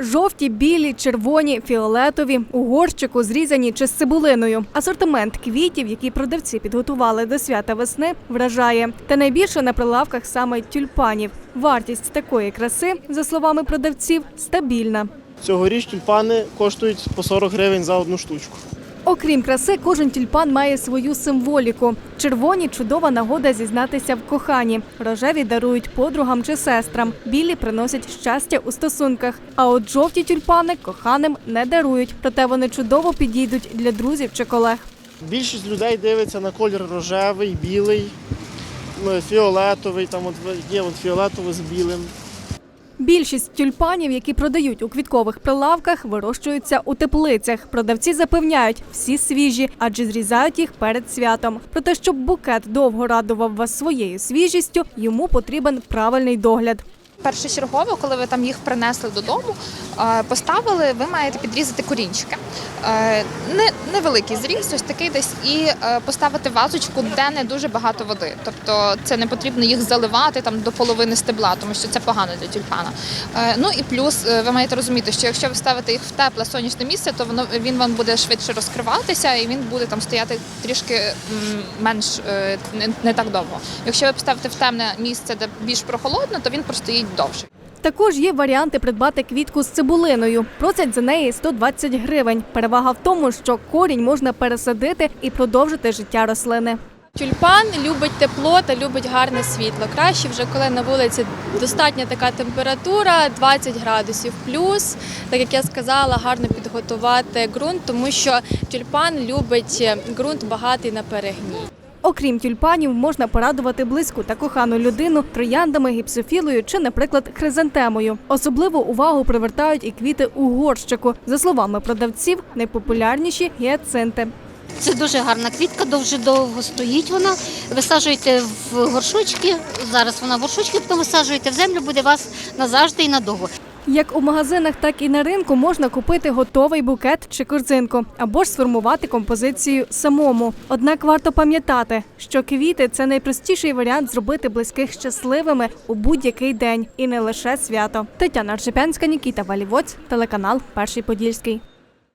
Жовті, білі, червоні, фіолетові, у горщику зрізані чи з цибулиною. Асортимент квітів, які продавці підготували до свята весни, вражає. Та найбільше на прилавках саме тюльпанів. Вартість такої краси, за словами продавців, стабільна. Цьогоріч тюльпани коштують по 40 гривень за одну штучку. Окрім краси, кожен тюльпан має свою символіку. Червоні чудова нагода зізнатися в коханні. Рожеві дарують подругам чи сестрам. Білі приносять щастя у стосунках. А от жовті тюльпани коханим не дарують. Проте вони чудово підійдуть для друзів чи колег. Більшість людей дивиться на колір рожевий, білий, ну, фіолетовий, там от є от фіолетовий з білим. Більшість тюльпанів, які продають у квіткових прилавках, вирощуються у теплицях. Продавці запевняють, всі свіжі, адже зрізають їх перед святом. Проте, щоб букет довго радував вас своєю свіжістю, йому потрібен правильний догляд. Першочергово, коли ви там їх принесли додому, е, поставили, ви маєте підрізати корінчики. Е, Не, невеликий зріз, ось такий десь, і е, поставити вазочку, де не дуже багато води. Тобто це не потрібно їх заливати там до половини стебла, тому що це погано для тюльпана. Ну і плюс ви маєте розуміти, що якщо ви ставите їх в тепле сонячне місце, то воно він вам буде швидше розкриватися і він буде там стояти трішки менш не, не так довго. Якщо ви поставите в темне місце, де більш прохолодно, то він простоїть довше. Також є варіанти придбати квітку з цибулиною. Просять за неї 120 гривень. Перевага в тому, що корінь можна пересадити і продовжити життя рослини. Тюльпан любить тепло та любить гарне світло. Краще вже коли на вулиці достатня така температура, 20 градусів плюс. Так як я сказала, гарно підготувати ґрунт, тому що тюльпан любить ґрунт багатий на перегній. Окрім тюльпанів, можна порадувати близьку та кохану людину трояндами, гіпсофілою чи, наприклад, хризантемою. Особливу увагу привертають і квіти у горщику. За словами продавців, найпопулярніші гіацинти. Це дуже гарна квітка, дуже довго стоїть вона. Висаджуєте в горшочки. Зараз вона в горшочки, потім висаджуєте в землю, буде вас назавжди і надовго. Як у магазинах, так і на ринку можна купити готовий букет чи корзинку, або ж сформувати композицію самому. Однак варто пам'ятати, що квіти це найпростіший варіант зробити близьких щасливими у будь-який день і не лише свято. Тетяна Арчепянська, Нікіта Валівоць, телеканал Перший Подільський.